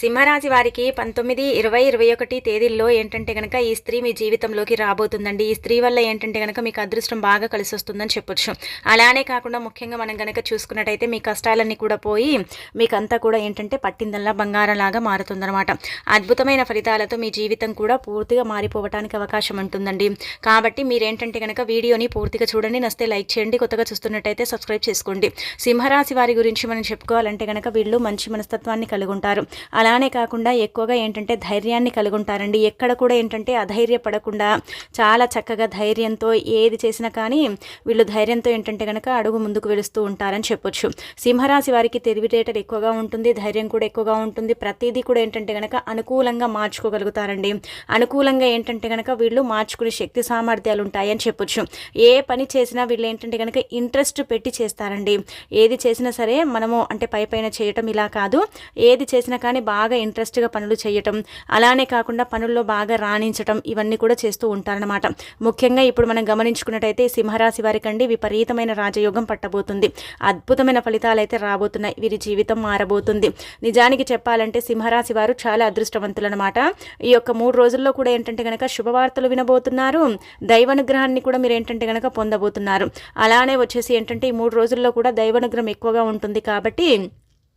సింహరాశి వారికి పంతొమ్మిది ఇరవై ఇరవై ఒకటి తేదీల్లో ఏంటంటే కనుక ఈ స్త్రీ మీ జీవితంలోకి రాబోతుందండి. ఈ స్త్రీ వల్ల ఏంటంటే కనుక మీకు అదృష్టం బాగా కలిసి వస్తుందని చెప్పొచ్చు. అలానే కాకుండా ముఖ్యంగా మనం కనుక చూసుకున్నట్టయితే మీ కష్టాలన్నీ కూడా పోయి మీకంతా కూడా ఏంటంటే పట్టిందల్లా బంగారంలాగా మారుతుందన్నమాట. అద్భుతమైన ఫలితాలతో మీ జీవితం కూడా పూర్తిగా మారిపోవటానికి అవకాశం ఉంటుందండి. కాబట్టి మీరేంటంటే కనుక వీడియోని పూర్తిగా చూడండి. నస్తే లైక్ చేయండి. కొత్తగా చూస్తున్నట్టయితే సబ్స్క్రైబ్ చేసుకోండి. సింహరాశి వారి గురించి మనం చెప్పుకోవాలంటే కనుక వీళ్ళు మంచి మనస్తత్వాన్ని కలిగి ఉంటారు. అలానే కాకుండా ఎక్కువగా ఏంటంటే ధైర్యాన్ని కలిగి ఉంటారండి ఎక్కడ కూడా ఏంటంటే అధైర్యపడకుండా చాలా చక్కగా ధైర్యంతో ఏది చేసినా కానీ వీళ్ళు ధైర్యంతో ఏంటంటే కనుక అడుగు ముందుకు వెలుస్తూ ఉంటారని చెప్పొచ్చు. సింహరాశి వారికి తెలివితేటలు ఎక్కువగా ఉంటుంది ధైర్యం కూడా ఎక్కువగా ఉంటుంది. ప్రతిదీ కూడా ఏంటంటే కనుక అనుకూలంగా మార్చుకోగలుగుతారండి. అనుకూలంగా ఏంటంటే కనుక వీళ్ళు మార్చుకునే శక్తి సామర్థ్యాలు ఉంటాయని చెప్పొచ్చు. ఏ పని చేసినా వీళ్ళు ఏంటంటే కనుక ఇంట్రెస్ట్ పెట్టి చేస్తారండి. ఏది చేసినా సరే మనము అంటే పై పైన చేయటం ఇలా కాదు. ఏది చేసినా కానీ బాగా బాగా ఇంట్రెస్ట్గా పనులు చేయటం అలానే కాకుండా పనుల్లో బాగా రాణించటం ఇవన్నీ కూడా చేస్తూ ఉంటారనమాట ముఖ్యంగా ఇప్పుడు మనం గమనించుకున్నట్టయితే సింహరాశి వారికండి విపరీతమైన రాజయోగం పట్టబోతుంది. అద్భుతమైన ఫలితాలు అయితే రాబోతున్నాయి. వీరి జీవితం మారబోతుంది. నిజానికి చెప్పాలంటే సింహరాశి వారు చాలా అదృష్టవంతులనమాట ఈ యొక్క మూడు రోజుల్లో కూడా ఏంటంటే కనుక శుభవార్తలు వినబోతున్నారు. దైవానుగ్రహాన్ని కూడా మీరు ఏంటంటే కనుక పొందబోతున్నారు. అలానే వచ్చేసి ఏంటంటే ఈ మూడు రోజుల్లో కూడా దైవానుగ్రహం ఎక్కువగా ఉంటుంది కాబట్టి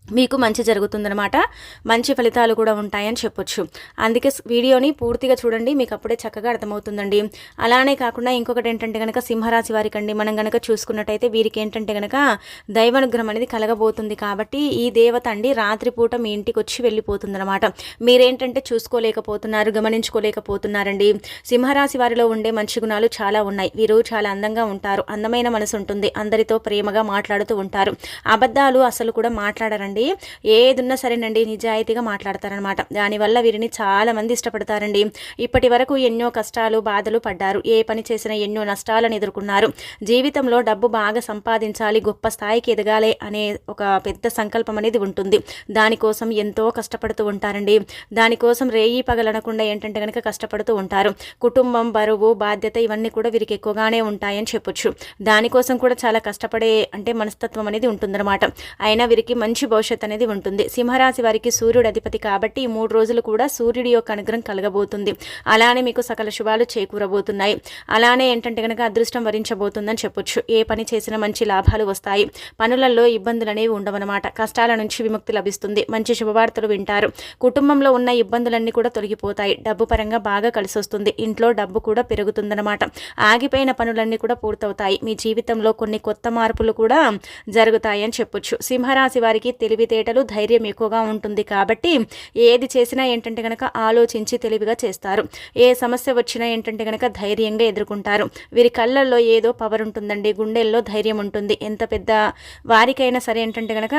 మీకు మంచి జరుగుతుందనమాట మంచి ఫలితాలు కూడా ఉంటాయని చెప్పొచ్చు. అందుకే వీడియోని పూర్తిగా చూడండి మీకు అప్పుడే చక్కగా అర్థమవుతుందండి. అలానే కాకుండా ఇంకొకటి ఏంటంటే కనుక సింహరాశి వారికి అండి మనం కనుక చూసుకున్నట్టయితే వీరికి ఏంటంటే కనుక దైవానుగ్రహం అనేది కలగబోతుంది కాబట్టి ఈ దేవత అండి రాత్రిపూట మీ ఇంటికి వచ్చి వెళ్ళిపోతుందనమాట మీరేంటంటే చూసుకోలేకపోతున్నారు గమనించుకోలేకపోతున్నారండి. సింహరాశి వారిలో ఉండే మంచి గుణాలు చాలా ఉన్నాయి. వీరు చాలా అందంగా ఉంటారు అందమైన మనసు ఉంటుంది అందరితో ప్రేమగా మాట్లాడుతూ ఉంటారు. అబద్ధాలు అసలు కూడా మాట్లాడరండి. అండి ఏదున్నా సరేనండి నిజాయితీగా మాట్లాడతారనమాట. దానివల్ల వీరిని చాలా మంది ఇష్టపడతారండి. ఇప్పటి వరకు ఎన్నో కష్టాలు బాధలు పడ్డారు. ఏ పని చేసినా ఎన్నో నష్టాలను ఎదుర్కొన్నారు. జీవితంలో డబ్బు బాగా సంపాదించాలి గొప్ప స్థాయికి ఎదగాలి అనే ఒక పెద్ద సంకల్పం అనేది ఉంటుంది. దానికోసం ఎంతో కష్టపడుతూ ఉంటారండి. దానికోసం రేయి పగలనకుండా ఏంటంటే కనుక కష్టపడుతూ ఉంటారు. కుటుంబం బరువు బాధ్యత ఇవన్నీ కూడా వీరికి ఎక్కువగానే ఉంటాయని చెప్పొచ్చు. దానికోసం కూడా చాలా కష్టపడే అంటే మనస్తత్వం అనేది ఉంటుందన్నమాట. అయినా వీరికి మంచి భవిష్యత్ అనేది ఉంటుంది. సింహరాశి వారికి సూర్యుడు అధిపతి కాబట్టి ఈ మూడు రోజులు కూడా సూర్యుడి యొక్క అనుగ్రహం కలగబోతుంది. అలానే మీకు సకల శుభాలు చేకూరబోతున్నాయి. అలానే ఏంటంటే కనుక అదృష్టం వరించబోతుందని చెప్పొచ్చు. ఏ పని చేసినా మంచి లాభాలు వస్తాయి. పనులలో ఇబ్బందులు అనేవి ఉండవన్నమాట. కష్టాల నుంచి విముక్తి లభిస్తుంది. మంచి శుభవార్తలు వింటారు. కుటుంబంలో ఉన్న ఇబ్బందులన్నీ కూడా తొలగిపోతాయి. డబ్బు పరంగా బాగా కలిసి వస్తుంది ఇంట్లో డబ్బు కూడా పెరుగుతుందన్నమాట. ఆగిపోయిన పనులన్నీ కూడా పూర్తవుతాయి. మీ జీవితంలో కొన్ని కొత్త మార్పులు కూడా జరుగుతాయి అని చెప్పొచ్చు. సింహరాశి వారికి తెలివితేటలు ధైర్యం ఎక్కువగా ఉంటుంది కాబట్టి ఏది చేసినా ఏంటంటే కనుక ఆలోచించి తెలివిగా చేస్తారు. ఏ సమస్య వచ్చినా ఏంటంటే కనుక ధైర్యంగా ఎదుర్కొంటారు. వీరి కళ్ళల్లో ఏదో పవర్ ఉంటుందండి గుండెల్లో ధైర్యం ఉంటుంది. ఎంత పెద్ద వారికైనా సరే ఏంటంటే కనుక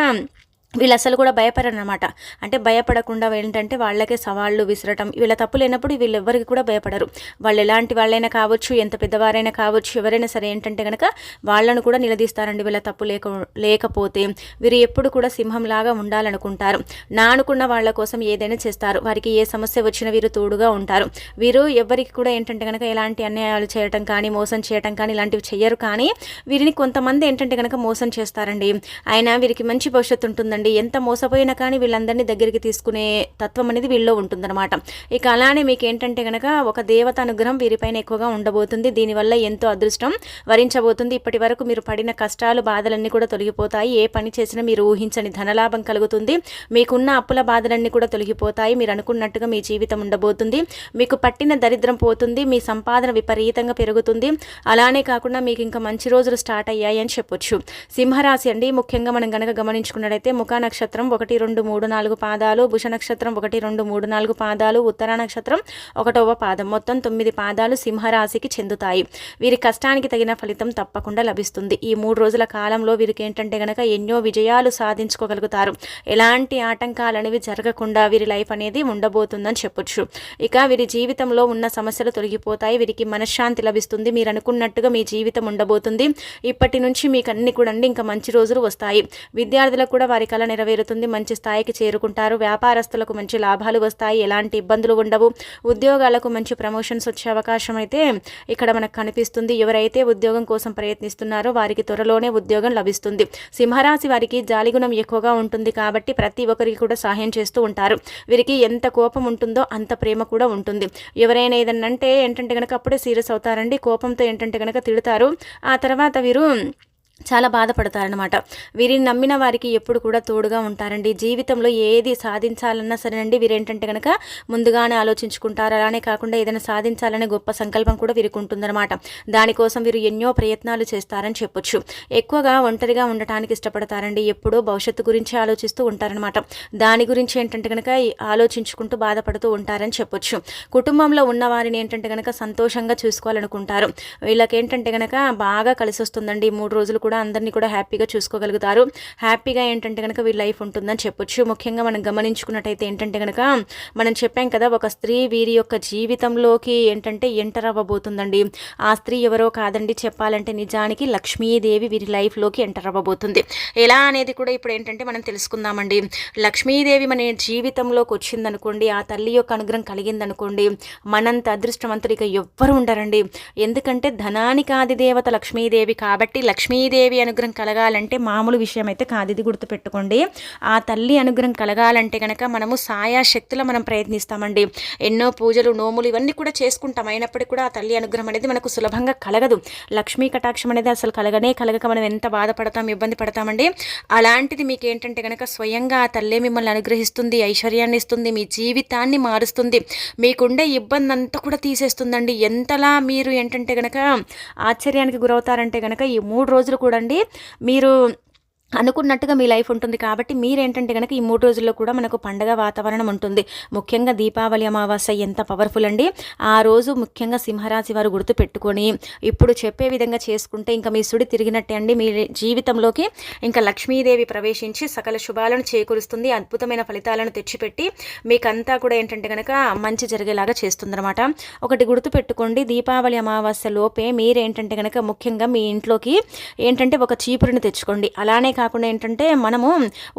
వీళ్ళు అసలు కూడా భయపడరనమాట అంటే భయపడకుండా ఏంటంటే వాళ్ళకే సవాళ్ళు విసరటం వీళ్ళ తప్పు లేనప్పుడు వీళ్ళు ఎవరికి కూడా భయపడరు. వాళ్ళు ఎలాంటి వాళ్ళైనా కావచ్చు ఎంత పెద్దవారైనా కావచ్చు ఎవరైనా సరే ఏంటంటే కనుక వాళ్ళను కూడా నిలదీస్తారండి వీళ్ళ తప్పు లేక లేకపోతే. వీరు ఎప్పుడు కూడా సింహంలాగా ఉండాలనుకుంటారు. నా అనుకున్న వాళ్ళ కోసం ఏదైనా చేస్తారు. వారికి ఏ సమస్య వచ్చినా వీరు తోడుగా ఉంటారు. వీరు ఎవరికి కూడా ఏంటంటే కనుక ఎలాంటి అన్యాయాలు చేయటం కానీ మోసం చేయటం కానీ ఇలాంటివి చేయరు కానీ వీరిని కొంతమంది ఏంటంటే కనుక మోసం చేస్తారండి. అయినా వీరికి మంచి భవిష్యత్తు ఉంటుందండి. చూడండి ఎంత మోసపోయినా కానీ వీళ్ళందరినీ దగ్గరికి తీసుకునే తత్వం అనేది వీళ్ళలో ఉంటుందన్నమాట. ఇక అలానే మీకు ఏంటంటే కనుక ఒక దేవత అనుగ్రహం వీరిపైన ఎక్కువగా ఉండబోతుంది. దీనివల్ల ఎంతో అదృష్టం వరించబోతుంది. ఇప్పటి వరకు మీరు పడిన కష్టాలు బాధలన్నీ కూడా తొలగిపోతాయి. ఏ పని చేసినా మీరు ఊహించని ధనలాభం కలుగుతుంది. మీకున్న అప్పుల బాధలన్నీ కూడా తొలగిపోతాయి. మీరు అనుకున్నట్టుగా మీ జీవితం ఉండబోతుంది. మీకు పట్టిన దరిద్రం పోతుంది. మీ సంపాదన విపరీతంగా పెరుగుతుంది. అలానే కాకుండా మీకు ఇంకా మంచి రోజులు స్టార్ట్ అయ్యాయి అని చెప్పొచ్చు. సింహరాశి అండి ముఖ్యంగా మనం గనక గమనించుకున్నట్టయితే ముఖ నక్షత్రం ఒకటి రెండు మూడు నాలుగు పాదాలు భుష నక్షత్రం ఒకటి రెండు మూడు నాలుగు పాదాలు ఉత్తర నక్షత్రం ఒకటవ పాదం. మొత్తం తొమ్మిది పాదాలు సింహరాశికి చెందుతాయి. వీరి కష్టానికి తగిన ఫలితం తప్పకుండా లభిస్తుంది. ఈ మూడు రోజుల కాలంలో వీరికి ఏంటంటే గనక ఎన్నో విజయాలు సాధించుకోగలుగుతారు. ఎలాంటి ఆటంకాలు అనేవి జరగకుండా వీరి లైఫ్ అనేది ఉండబోతుందని చెప్పొచ్చు. ఇక వీరి జీవితంలో ఉన్న సమస్యలు తొలగిపోతాయి. వీరికి మనశ్శాంతి లభిస్తుంది. మీరు అనుకున్నట్టుగా మీ జీవితం ఉండబోతుంది. ఇప్పటి నుంచి మీకు అన్ని కూడా ఇంకా మంచి రోజులు వస్తాయి. విద్యార్థులకు కూడా వారికి కల నెరవేరుతుంది మంచి స్థాయికి చేరుకుంటారు. వ్యాపారస్తులకు మంచి లాభాలు వస్తాయి. ఎలాంటి ఇబ్బందులు ఉండవు. ఉద్యోగాలకు మంచి ప్రమోషన్స్ వచ్చే అవకాశం అయితే ఇక్కడ మనకు కనిపిస్తుంది. ఎవరైతే ఉద్యోగం కోసం ప్రయత్నిస్తున్నారో వారికి త్వరలోనే ఉద్యోగం లభిస్తుంది. సింహరాశి వారికి జాలిగుణం ఎక్కువగా ఉంటుంది కాబట్టి ప్రతి ఒక్కరికి కూడా సహాయం చేస్తూ ఉంటారు. వీరికి ఎంత కోపం ఉంటుందో అంత ప్రేమ కూడా ఉంటుంది. ఎవరైనా ఏదన్నంటే ఏంటంటే కనుక అప్పుడే సీరియస్ అవుతారండి. కోపంతో ఏంటంటే కనుక తిడతారు. ఆ తర్వాత వీరు చాలా బాధపడతారనమాట వీరిని నమ్మిన వారికి ఎప్పుడు కూడా తోడుగా ఉంటారండి. జీవితంలో ఏది సాధించాలన్నా సరేనండి వీరేంటంటే కనుక ముందుగానే ఆలోచించుకుంటారు. అలానే కాకుండా ఏదైనా సాధించాలనే గొప్ప సంకల్పం కూడా వీరికి ఉంటుందన్నమాట. దానికోసం వీరు ఎన్నో ప్రయత్నాలు చేస్తారని చెప్పొచ్చు. ఎక్కువగా ఒంటరిగా ఉండటానికి ఇష్టపడతారండి. ఎప్పుడూ భవిష్యత్తు గురించి ఆలోచిస్తూ ఉంటారనమాట దాని గురించి ఏంటంటే కనుక ఆలోచించుకుంటూ బాధపడుతూ ఉంటారని చెప్పొచ్చు. కుటుంబంలో ఉన్న వారిని ఏంటంటే కనుక సంతోషంగా చూసుకోవాలనుకుంటారు. వీళ్ళకి ఏంటంటే కనుక బాగా కలిసి వస్తుందండి మూడు రోజులు కూడా అందరినీ కూడా హ్యాపీగా చూసుకోగలుగుతారు. హ్యాపీగా ఏంటంటే కనుక వీళ్ళ లైఫ్ ఉంటుందని చెప్పొచ్చు. ముఖ్యంగా మనం గమనించుకున్నట్టయితే ఏంటంటే కనుక మనం చెప్పాం కదా ఒక స్త్రీ వీరి యొక్క జీవితంలోకి ఏంటంటే ఎంటర్ అవ్వబోతుందండి. ఆ స్త్రీ ఎవరో కాదండి చెప్పాలంటే నిజానికి లక్ష్మీదేవి వీరి లైఫ్లోకి ఎంటర్ అవ్వబోతుంది. ఎలా అనేది కూడా ఇప్పుడు ఏంటంటే మనం తెలుసుకుందామండి. లక్ష్మీదేవి మన జీవితంలోకి వచ్చిందనుకోండి ఆ తల్లి యొక్క అనుగ్రహం కలిగిందనుకోండి మనంత అదృష్టవంతులు ఇక ఎవ్వరు ఉండరండి. ఎందుకంటే ధనానికి ఆది దేవత లక్ష్మీదేవి కాబట్టి లక్ష్మీదేవి లక్ష్మీదేవి అనుగ్రహం కలగాలంటే మామూలు విషయం అయితే కాదు ఇది గుర్తుపెట్టుకోండి. ఆ తల్లి అనుగ్రహం కలగాలంటే కనుక మనము సాయాశక్తుల మనం ప్రయత్నిస్తామండి. ఎన్నో పూజలు నోములు ఇవన్నీ కూడా చేసుకుంటాం. అయినప్పటికీ కూడా ఆ తల్లి అనుగ్రహం అనేది మనకు సులభంగా కలగదు. లక్ష్మీ కటాక్షం అనేది అసలు కలగనే కలగక మనం ఎంత బాధపడతాం ఇబ్బంది పడతామండి. అలాంటిది మీకు ఏంటంటే కనుక స్వయంగా ఆ తల్లే మిమ్మల్ని అనుగ్రహిస్తుంది ఐశ్వర్యాన్ని ఇస్తుంది మీ జీవితాన్ని మారుస్తుంది. మీకుండే ఇబ్బంది అంతా కూడా తీసేస్తుందండి. ఎంతలా మీరు ఏంటంటే కనుక ఆశ్చర్యానికి గురవుతారంటే కనుక ఈ మూడు రోజులు కూడా మీరు అనుకున్నట్టుగా మీ లైఫ్ ఉంటుంది. కాబట్టి మీరేంటంటే కనుక ఈ మూడు రోజుల్లో కూడా మనకు పండగ వాతావరణం ఉంటుంది. ముఖ్యంగా దీపావళి అమావాస్య ఎంత పవర్ఫుల్ అండి. ఆ రోజు ముఖ్యంగా సింహరాశి వారు గుర్తు పెట్టుకొని ఇప్పుడు చెప్పే విధంగా చేసుకుంటే ఇంకా మీ సుడి తిరిగినట్టే అండి. మీ జీవితంలోకి ఇంకా లక్ష్మీదేవి ప్రవేశించి సకల శుభాలను చేకూరుస్తుంది. అద్భుతమైన ఫలితాలను తెచ్చిపెట్టి మీకంతా కూడా ఏంటంటే కనుక మంచి జరిగేలాగా చేస్తుందన్నమాట. ఒకటి గుర్తు పెట్టుకోండి దీపావళి అమావాస్య లోపే మీరేంటంటే కనుక ముఖ్యంగా మీ ఇంట్లోకి ఏంటంటే ఒక చీపురుని తెచ్చుకోండి. అలానే కాకుండా ఏంటంటే మనము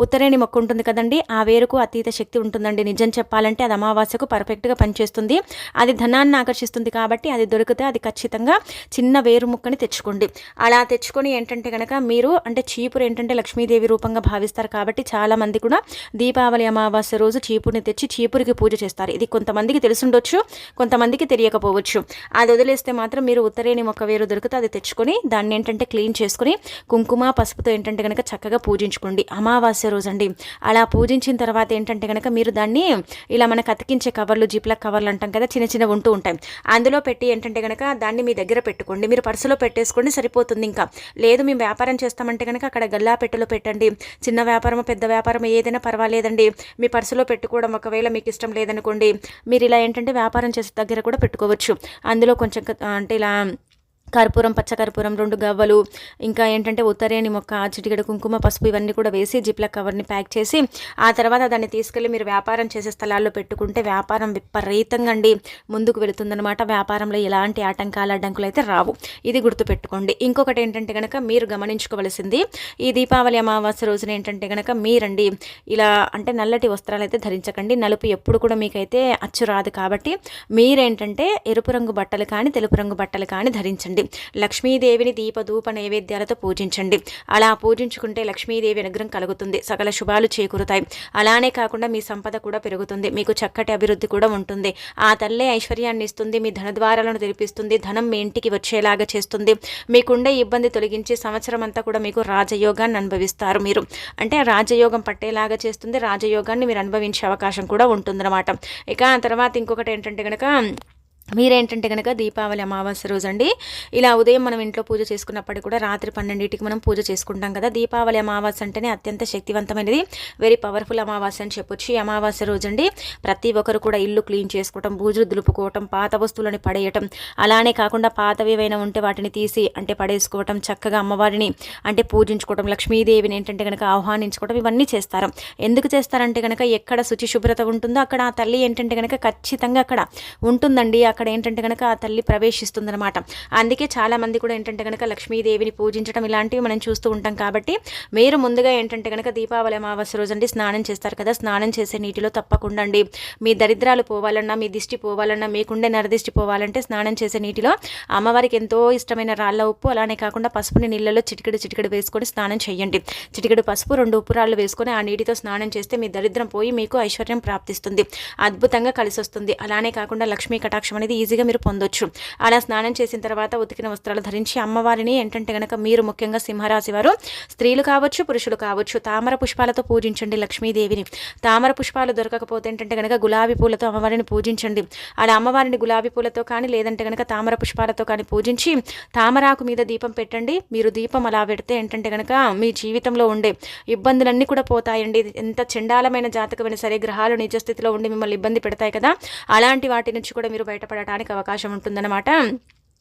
ఉత్తరేణి మొక్క ఉంటుంది కదండి ఆ వేరుకు అతీత శక్తి ఉంటుందండి. నిజం చెప్పాలంటే అది అమావాస్యకు పర్ఫెక్ట్గా పనిచేస్తుంది. అది ధనాన్ని ఆకర్షిస్తుంది కాబట్టి అది దొరికితే అది ఖచ్చితంగా చిన్న వేరు ముక్కని తెచ్చుకోండి. అలా తెచ్చుకొని ఏంటంటే కనుక మీరు అంటే చీపురు ఏంటంటే లక్ష్మీదేవి రూపంగా భావిస్తారు కాబట్టి చాలామంది కూడా దీపావళి అమావాస్య రోజు చీపుర్ని తెచ్చి చీపురికి పూజ చేస్తారు. ఇది కొంతమందికి తెలుసుండొచ్చు కొంతమందికి తెలియకపోవచ్చు. అది వదిలేస్తే మాత్రం మీరు ఉత్తరేణి మొక్క వేరు దొరికితే అది తెచ్చుకొని దాన్ని ఏంటంటే క్లీన్ చేసుకొని కుంకుమ పసుపుతో ఏంటంటే కనుక చక్కగా పూజించుకోండి. అమావాస్య రోజు అండి అలా పూజించిన తర్వాత ఏంటంటే కనుక మీరు దాన్ని ఇలా మనకు అతికించే కవర్లు జీప్ల కవర్లు అంటాం కదా చిన్న చిన్న ఉంటూ ఉంటాయి. అందులో పెట్టి ఏంటంటే కనుక దాన్ని మీ దగ్గర పెట్టుకోండి. మీరు పర్సులో పెట్టేసుకోండి సరిపోతుంది ఇంకా. లేదు మేము వ్యాపారం చేస్తామంటే కనుక అక్కడ గల్లా పెట్టెలో పెట్టండి. చిన్న వ్యాపారం పెద్ద వ్యాపారం ఏదైనా పర్వాలేదండి. మీ పర్సులో పెట్టుకోవడం ఒకవేళ మీకు ఇష్టం లేదనుకోండి మీరు ఇలా ఏంటంటే వ్యాపారం చేసే దగ్గర కూడా పెట్టుకోవచ్చు. అందులో కొంచెం అంటే ఇలా కర్పూరం పచ్చకర్పూరం రెండు గవ్వలు ఇంకా ఏంటంటే ఉత్తరేణి మొక్క చిటికెడు కుంకుమ పసుపు ఇవన్నీ కూడా వేసి జిప్ల కవర్ని ప్యాక్ చేసి ఆ తర్వాత దాన్ని తీసుకెళ్ళి మీరు వ్యాపారం చేసే స్థలాల్లో పెట్టుకుంటే వ్యాపారం విపరీతంగా అండి ముందుకు వెళుతుందనమాట వ్యాపారంలో ఎలాంటి ఆటంకాలు అడ్డంకులు అయితే రావు. ఇది గుర్తుపెట్టుకోండి. ఇంకొకటి ఏంటంటే కనుక మీరు గమనించుకోవలసింది ఈ దీపావళి అమావాస్య రోజున ఏంటంటే కనుక మీరండి ఇలా అంటే నల్లటి వస్త్రాలు అయితే ధరించకండి. నలుపు ఎప్పుడు కూడా మీకైతే అచ్చు రాదు కాబట్టి మీరేంటంటే ఎరుపు రంగు బట్టలు కానీ తెలుపు రంగు బట్టలు కానీ ధరించండి. లక్ష్మీదేవిని దీపధూప నైవేద్యాలతో పూజించండి. అలా పూజించుకుంటే లక్ష్మీదేవి అనుగ్రహం కలుగుతుంది. సకల శుభాలు చేకూరుతాయి. అలానే కాకుండా మీ సంపద కూడా పెరుగుతుంది. మీకు చక్కటి అభివృద్ధి కూడా ఉంటుంది. ఆ తల్లే ఐశ్వర్యాన్ని ఇస్తుంది. మీ ధనద్వారాలను తెరిపిస్తుంది. ధనం మీ ఇంటికి వచ్చేలాగా చేస్తుంది. మీకుండే ఇబ్బంది తొలగించి సంవత్సరం అంతా కూడా మీకు రాజయోగాన్ని అనుభవిస్తారు మీరు. అంటే రాజయోగం పట్టేలాగా చేస్తుంది. రాజయోగాన్ని మీరు అనుభవించే అవకాశం కూడా ఉంటుందన్నమాట. ఇక తర్వాత ఇంకొకటి ఏంటంటే కనుక మీరేంటంటే కనుక దీపావళి అమావాస్య రోజు అండి ఇలా ఉదయం మనం ఇంట్లో పూజ చేసుకున్నప్పటికీ కూడా రాత్రి పన్నెండింటికి మనం పూజ చేసుకుంటాం కదా. దీపావళి అమావాస్య అంటేనే అత్యంత శక్తివంతమైనది వెరీ పవర్ఫుల్ అమావాస్య అని చెప్పొచ్చు ఈ అమావాస్య రోజు అండి ప్రతి ఒక్కరు కూడా ఇల్లు క్లీన్ చేసుకోవటం బూజులు దులుపుకోవటం పాత వస్తువులని పడేయటం అలానే కాకుండా పాతవి ఏవైనా ఉంటే వాటిని తీసి అంటే పడేసుకోవటం చక్కగా అమ్మవారిని అంటే పూజించుకోవటం లక్ష్మీదేవిని ఏంటంటే కనుక ఆహ్వానించుకోవటం ఇవన్నీ చేస్తారు. ఎందుకు చేస్తారంటే కనుక ఎక్కడ శుచి శుభ్రత ఉంటుందో అక్కడ ఆ తల్లి ఏంటంటే కనుక ఖచ్చితంగా అక్కడ ఉంటుందండి. అక్కడ ఏంటంటే కనుక ఆ తల్లి ప్రవేశిస్తుందనమాట అందుకే చాలామంది కూడా ఏంటంటే కనుక లక్ష్మీదేవిని పూజించడం ఇలాంటివి మనం చూస్తూ ఉంటాం కాబట్టి మీరు ముందుగా ఏంటంటే కనుక దీపావళి అమావాస్య రోజు అండి స్నానం చేస్తారు కదా స్నానం చేసే నీటిలో తప్పకుండా అండి. మీ దరిద్రాలు పోవాలన్నా మీ దిష్టి పోవాలన్నా మీకుండే నరదిష్టి పోవాలంటే స్నానం చేసే నీటిలో అమ్మవారికి ఎంతో ఇష్టమైన రాళ్ళ ఉప్పు అలానే కాకుండా పసుపుని నీళ్ళలో చిటికెడు చిటికెడు వేసుకొని స్నానం చేయండి. చిటికెడు పసుపు రెండు ఉప్పు రాళ్ళు వేసుకొని ఆ నీటితో స్నానం చేస్తే మీ దరిద్రం పోయి మీకు ఐశ్వర్యం ప్రాప్తిస్తుంది. అద్భుతంగా కలిసి వస్తుంది అలానే కాకుండా లక్ష్మీ కటాక్షం అనేది ఈజీగా మీరు పొందొచ్చు. అలా స్నానం చేసిన తర్వాత ఉతికిన వస్త్రాలు ధరించి అమ్మవారిని ఏంటంటే గనక మీరు ముఖ్యంగా సింహరాశి వారు స్త్రీలు కావచ్చు పురుషులు కావచ్చు తామర పుష్పాలతో పూజించండి లక్ష్మీదేవిని. తామర పుష్పాలు దొరకకపోతే ఏంటంటే గనక గులాబీ పూలతో అమ్మవారిని పూజించండి. అలా అమ్మవారిని గులాబీ పూలతో కానీ లేదంటే గనక తామర పుష్పాలతో కానీ పూజించి తామరాకు మీద దీపం పెట్టండి. మీరు దీపం అలా పెడితే ఏంటంటే కనుక మీ జీవితంలో ఉండే ఇబ్బందులన్నీ కూడా పోతాయండి. ఎంత చండాలమైన జాతకమైన సరే గ్రహాలు నిజ స్థితిలో ఉండి మిమ్మల్ని ఇబ్బంది పెడతాయి కదా. అలాంటి వాటి నుంచి కూడా మీరు బయటపడటానికి అవకాశం ఉంటుందన్నమాట.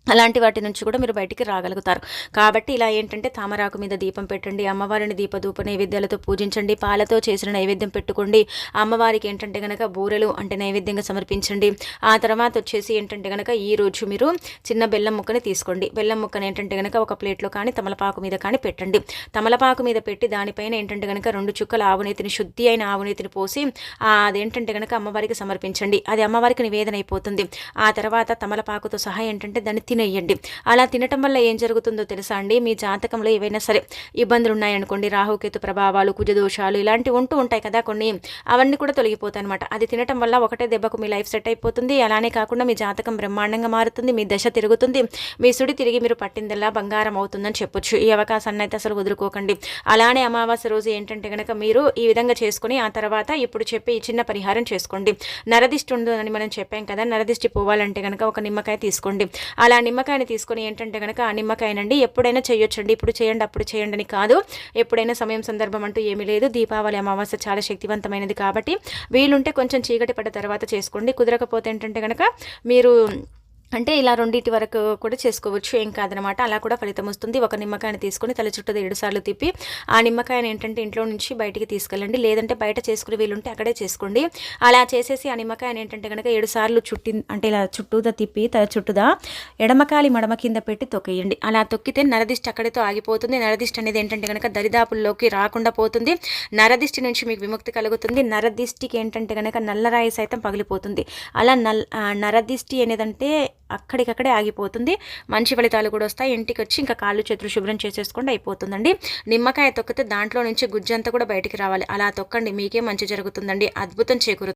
అలాంటి వాటి నుంచి కూడా మీరు బయటికి రాగలుగుతారు. కాబట్టి ఇలా ఏంటంటే తామరాకు మీద దీపం పెట్టండి అమ్మవారిని దీపధూప నైవేద్యాలతో పూజించండి పాలతో చేసిన నైవేద్యం పెట్టుకోండి అమ్మవారికి ఏంటంటే కనుక బూరెలు అంటే నైవేద్యంగా సమర్పించండి. ఆ తర్వాత వచ్చేసి ఏంటంటే కనుక ఈ రోజు మీరు చిన్న బెల్లం ముక్కని తీసుకోండి. బెల్లం ముక్కని ఏంటంటే కనుక ఒక ప్లేట్లో కానీ తమలపాకు మీద కానీ పెట్టండి. తమలపాకు మీద పెట్టి దానిపైన ఏంటంటే కనుక రెండు చుక్కల ఆవునేతిని శుద్ధి అయిన ఆవునేతిని పోసి అదేంటంటే కనుక అమ్మవారికి సమర్పించండి. అది అమ్మవారికి నివేదన అయిపోతుంది. ఆ తర్వాత తమలపాకుతో సహా ఏంటంటే దాన్ని తినేయండి. అలా తినటం వల్ల ఏం జరుగుతుందో తెలుసా అండి? మీ జాతకంలో ఏవైనా సరే ఇబ్బందులు ఉన్నాయనుకోండి రాహుకేతు ప్రభావాలు కుజదోషాలు ఇలాంటివి ఉంటూ ఉంటాయి కదా కొన్ని. అవన్నీ కూడా తొలగిపోతాయి అనమాట అది తినటం వల్ల ఒకటే దెబ్బకు మీ లైఫ్ సెట్ అయిపోతుంది. అలానే కాకుండా మీ జాతకం బ్రహ్మాండంగా మారుతుంది. మీ దశ తిరుగుతుంది. మీ సుడి తిరిగి మీరు పట్టిందల్లా బంగారం అవుతుందని చెప్పొచ్చు. ఈ అవకాశాన్ని అయితే అసలు వదులుకోకండి. అలానే అమావాస్య రోజు ఏంటంటే కనుక మీరు ఈ విధంగా చేసుకుని ఆ తర్వాత ఇప్పుడు చెప్పి ఈ చిన్న పరిహారం చేసుకోండి. నరదిష్టి ఉందని మనం చెప్పాం కదా నరదిష్టి పోవాలంటే కనుక ఒక నిమ్మకాయ తీసుకోండి. అలా నిమ్మకాయని తీసుకొని ఏంటంటే కనుక ఆ నిమ్మకాయనండి ఎప్పుడైనా చేయొచ్చండి ఇప్పుడు చేయండి అప్పుడు చేయండి అని కాదు. ఎప్పుడైనా సమయం సందర్భం అంటూ ఏమీ లేదు. దీపావళి అమావాస్య చాలా శక్తివంతమైనది కాబట్టి వీలుంటే కొంచెం చీకటి పడ్డ తర్వాత చేసుకోండి. కుదరకపోతే ఏంటంటే కనుక మీరు అంటే ఇలా రెండింటి వరకు కూడా చేసుకోవచ్చు ఏం కాదనమాట. అలా కూడా ఫలితం వస్తుంది. ఒక నిమ్మకాయని తీసుకొని తల చుట్టూ ఏడు సార్లు తిప్పి ఆ నిమ్మకాయని ఏంటంటే ఇంట్లో నుంచి బయటికి తీసుకెళ్ళండి. లేదంటే బయట చేసుకునే వీలుంటే అక్కడే చేసుకోండి. అలా చేసేసి ఆ నిమ్మకాయని ఏంటంటే కనుక ఏడు సార్లు చుట్టి అంటే ఇలా చుట్టూదా తిప్పి తల చుట్టూదా ఎడమకాలి మడమ కింద పెట్టి తొక్కేయండి. అలా తొక్కితే నరదిష్టి అక్కడితో ఆగిపోతుంది. నరదిష్టి అనేది ఏంటంటే కనుక దరిదాపుల్లోకి రాకుండా పోతుంది. నరదిష్టి నుంచి మీకు విముక్తి కలుగుతుంది. నరదిష్టికి ఏంటంటే కనుక నల్లరాయి సైతం పగిలిపోతుంది. అలా నల్ నరదిష్టి అనేదంటే అక్కడికక్కడే ఆగిపోతుంది. మంచి ఫలితాలు కూడా వస్తాయి. ఇంటికి వచ్చి ఇంకా కాళ్ళు చేతులు శుభ్రం చేసేసుకోండి అయిపోతుందండి. నిమ్మకాయ తొక్కితే దాంట్లో నుంచి గుజ్జంతా కూడా బయటికి రావాలి. అలా తొక్కండి మీకే మంచి జరుగుతుందండి. అద్భుతం చేకూరుతుంది